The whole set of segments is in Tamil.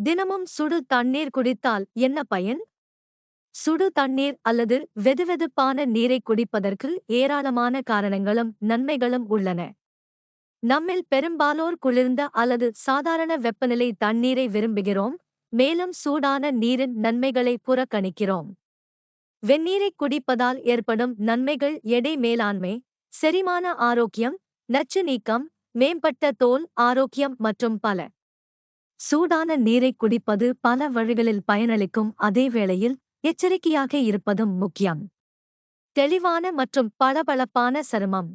தினமும் சுடு தண்ணீர் குடித்தால் என்ன பயன்? சுடு தண்ணீர் அல்லது வெதுவெதுப்பான நீரை குடிப்பதற்கு ஏராளமான காரணங்களும் நன்மைகளும் உள்ளன. நம்மில் பெரும்பாலோர் குளிர்ந்த அல்லது சாதாரண வெப்பநிலை தண்ணீரை விரும்புகிறோம் மேலும் சூடான நீரின் நன்மைகளை புறக்கணிக்கிறோம். வெந்நீரை குடிப்பதால் ஏற்படும் நன்மைகள் எடை மேலாண்மை செரிமான ஆரோக்கியம் நச்சு நீக்கம் மேம்பட்ட தோல் ஆரோக்கியம் மற்றும் பல. சூடான நீரை குடிப்பது பல வழிகளில் பயனளிக்கும். அதே வேளையில் எச்சரிக்கையாக இருப்பதும் முக்கியம். தெளிவான மற்றும் பளபளப்பான சருமம்.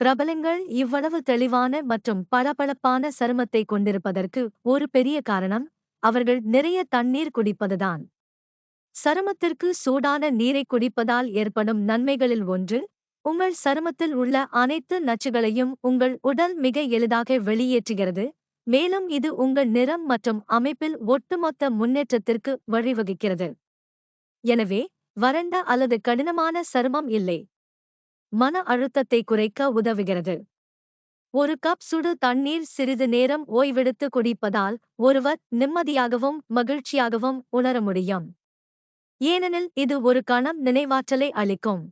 பிரபலங்கள் இவ்வளவு தெளிவான மற்றும் பளபளப்பான சருமத்தை கொண்டிருப்பதற்கு ஒரு பெரிய காரணம் அவர்கள் நிறைய தண்ணீர் குடிப்பதுதான். சருமத்திற்கு சூடான நீரை குடிப்பதால் ஏற்படும் நன்மைகளில் ஒன்று உங்கள் சருமத்தில் உள்ள அனைத்து நச்சுகளையும் உங்கள் உடல் மிக எளிதாக வெளியேற்றுகிறது. மேலும் இது உங்கள் நிறம் மற்றும் அமைப்பில் ஒட்டுமொத்த முன்னேற்றத்திற்கு வழிவகுக்கிறது. எனவே வறண்ட அல்லது கடினமான சருமம் இல்லை. மன அழுத்தத்தை குறைக்க உதவுகிறது. ஒரு கப் சுடு தண்ணீர் சிறிது நேரம் ஓய்வெடுத்து குடிப்பதால் ஒருவர் நிம்மதியாகவும் மகிழ்ச்சியாகவும் உணர முடியும். ஏனெனில் இது ஒரு கணம் நினைவாற்றலை அளிக்கும்.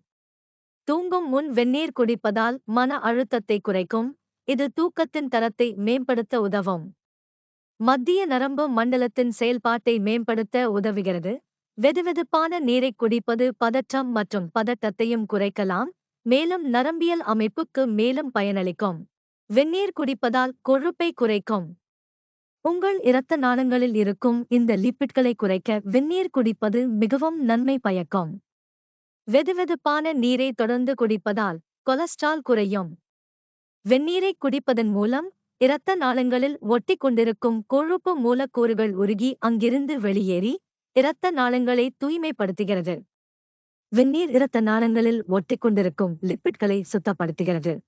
தூங்கும் முன் வெந்நீர் குடிப்பதால் மன அழுத்தத்தை குறைக்கும். இது தூக்கத்தின் தரத்தை மேம்படுத்த உதவும். மத்திய நரம்பு மண்டலத்தின் செயல்பாட்டை மேம்படுத்த உதவுகிறது. வெதுவெதுப்பான நீரை குடிப்பது பதற்றம் மற்றும் பதட்டத்தையும் குறைக்கலாம். மேலும் நரம்பியல் அமைப்புக்கு மேலும் பயனளிக்கும். வெந்நீர் குடிப்பதால் கொழுப்பை குறைக்கும். உங்கள் இரத்த நாளங்களில் இருக்கும் இந்த லிப்பிட்களை குறைக்க வெந்நீர் குடிப்பது மிகவும் நன்மை பயக்கும். வெதுவெதுப்பான நீரை தொடர்ந்து குடிப்பதால் கொலஸ்ட்ரால் குறையும். வெந்நீரை குடிப்பதன் மூலம் இரத்த நாளங்களில் ஒட்டி கொண்டிருக்கும் கொழுப்பு மூலக்கூறுகள் உருகி அங்கிருந்து வெளியேறி இரத்த நாளங்களை தூய்மைப்படுத்துகிறது. வெந்நீர் இரத்த நாளங்களில் ஒட்டி கொண்டிருக்கும் லிப்பிட்களை சுத்தப்படுத்துகிறது.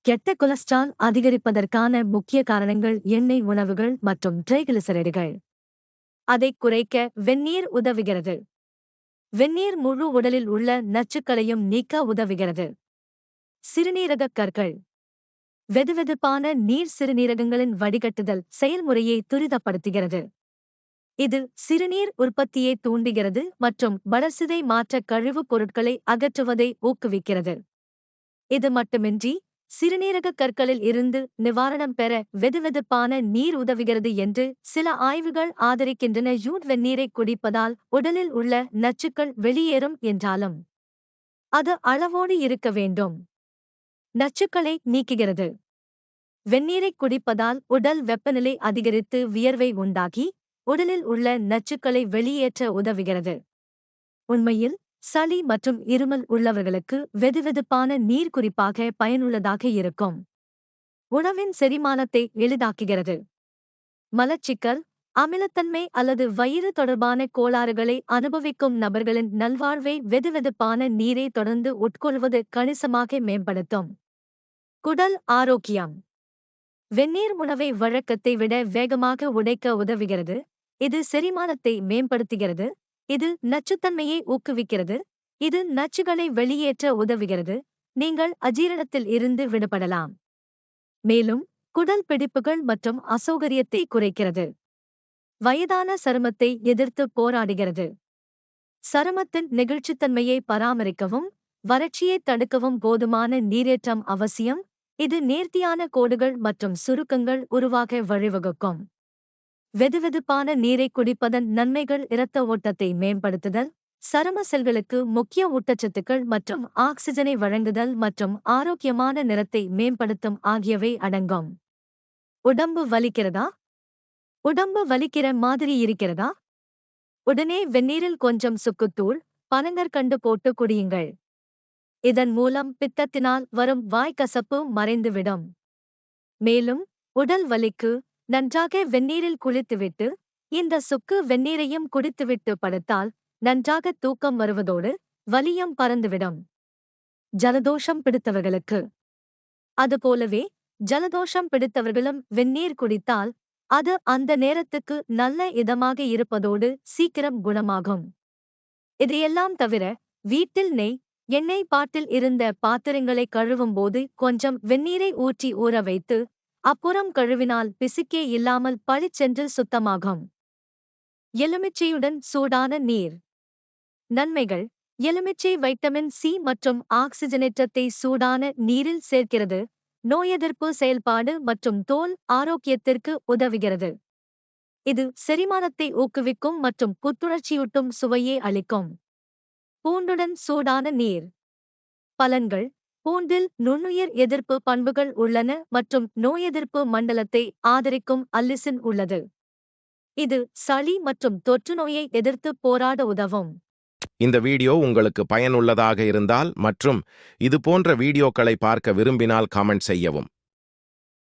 கெட்ட கொலஸ்ட்ரால் அதிகரிப்பதற்கான முக்கிய காரணங்கள் எண்ணெய் உணவுகள் மற்றும் ட்ரைகிளிசரைடுகள் அதை குறைக்க வெந்நீர் உதவுகிறது. வெந்நீர் முழு உடலில் உள்ள நச்சுக்களையும் நீக்க உதவுகிறது. சிறுநீரக கற்கள். வெதுவெதுப்பான நீர் சிறுநீரகங்களின் வடிகட்டுதல் செயல்முறையை துரிதப்படுத்துகிறது. இது சிறுநீர் உற்பத்தியை தூண்டுகிறது மற்றும் வளர்சிதை மாற்ற கழிவுப் பொருட்களை அகற்றுவதை ஊக்குவிக்கிறது. இது மட்டுமின்றி சிறுநீரக கற்களில் இருந்து நிவாரணம் பெற வெதுவெதுப்பான நீர் உதவுகிறது என்று சில ஆய்வுகள் ஆதரிக்கின்றன. யூட் வெந்நீரை குடிப்பதால் உடலில் உள்ள நச்சுக்கள் வெளியேறும் என்றாலும் அது அளவோடு இருக்க வேண்டும். நச்சுக்களை நீக்குகிறது. வெந்நீரை குடிப்பதால் உடல் வெப்பநிலை அதிகரித்து வியர்வை உண்டாகி உடலில் உள்ள நச்சுக்களை வெளியேற்ற உதவுகிறது. உண்மையில் சளி மற்றும் இருமல் உள்ளவர்களுக்கு வெதுவெதுப்பான நீர் குறிப்பாக பயனுள்ளதாக இருக்கும். உணவின் செரிமானத்தை எளிதாக்குகிறது. மலச்சிக்கல் அமிலத்தன்மை அல்லது வயிறு தொடர்பான கோளாறுகளை அனுபவிக்கும் நபர்களின் நல்வாழ்வை வெதுவெதுப்பான நீரை தொடர்ந்து உட்கொள்வது கணிசமாக மேம்படுத்தும். குடல் ஆரோக்கியம். வெந்நீர் உணவை வழக்கத்தை விட வேகமாக உடைக்க உதவுகிறது. இது செரிமானத்தை மேம்படுத்துகிறது. இது நச்சுத்தன்மையை ஊக்குவிக்கிறது. இது நச்சுகளை வெளியேற்ற உதவுகிறது. நீங்கள் அஜீரணத்தில் இருந்து விடுபடலாம். மேலும் குடல் பிடிப்புகள் மற்றும் அசௌகரியத்தை குறைக்கிறது. வயதான சருமத்தை எதிர்த்து போராடுகிறது. சருமத்தின் நெகிழ்ச்சித்தன்மையை பராமரிக்கவும் வறட்சியை தடுக்கவும் போதுமான நீரேற்றம் அவசியம். இது நேர்த்தியான கோடுகள் மற்றும் சுருக்கங்கள் உருவாக வழிவகுக்கும். வெதுவெதுப்பான நீரை குடிப்பதன் நன்மைகள் இரத்த ஓட்டத்தை மேம்படுத்துதல் சரும செல்களுக்கு முக்கிய ஊட்டச்சத்துக்கள் மற்றும் ஆக்சிஜனை வழங்குதல் மற்றும் ஆரோக்கியமான நிறத்தை மேம்படுத்தும் ஆகியவை அடங்கும். உடம்பு வலிக்கிறதா? உடம்பு வலிக்கிற மாதிரி இருக்கிறதா? உடனே வெந்நீரில் கொஞ்சம் சுக்குத்தூள் பனங்கற்கண்டு போட்டு குடியுங்கள். இதன் மூலம் பித்தத்தினால் வரும் வாய்க்கசப்பு மறைந்துவிடும். மேலும் உடல் வலிக்கு நன்றாக வெந்நீரில் குளித்துவிட்டு இந்த சுக்கு வெந்நீரையும் குடித்துவிட்டு படுத்தால் நன்றாக தூக்கம் வருவதோடு வலியும் பறந்துவிடும். ஜலதோஷம் பிடித்தவர்களுக்கு. அதுபோலவே ஜலதோஷம் பிடித்தவர்களும் வெந்நீர் குடித்தால் அது அந்த நேரத்துக்கு நல்ல இதமாக இருப்பதோடு சீக்கிரம் குணமாகும். இதையெல்லாம் தவிர வீட்டில் நெய் எண்ணெய் பாட்டில் இருந்த பாத்திரங்களை கழுவும் போது கொஞ்சம் வெந்நீரை ஊற்றி ஊற வைத்து அப்புறம் கழுவினால் பிசுக்கே இல்லாமல் பளிச்சென்று சுத்தமாகும். எலுமிச்சையுடன் சூடான நீர். நன்மைகள். எலுமிச்சை வைட்டமின் சி மற்றும் ஆக்சிஜனேற்றத்தை சூடான நீரில் சேர்க்கிறது நோயெதிர்ப்பு செயல்பாடு மற்றும் தோல் ஆரோக்கியத்திற்கு உதவுகிறது. இது செரிமானத்தை ஊக்குவிக்கும் மற்றும் புத்துணர்ச்சியூட்டும் சுவையை அளிக்கும். பூண்டுடன் சூடான நீர். பலன்கள் பூண்டில் நுண்ணுயிர் எதிர்ப்பு பண்புகள் உள்ளன மற்றும் நோயெதிர்ப்பு மண்டலத்தை ஆதரிக்கும் அல்லிசின் உள்ளது. இது சளி மற்றும் தொற்றுநோயை எதிர்த்து போராட உதவும். இந்த வீடியோ உங்களுக்கு பயனுள்ளதாக இருந்தால் மற்றும் இது போன்ற வீடியோக்களை பார்க்க விரும்பினால் காமெண்ட் செய்யவும்.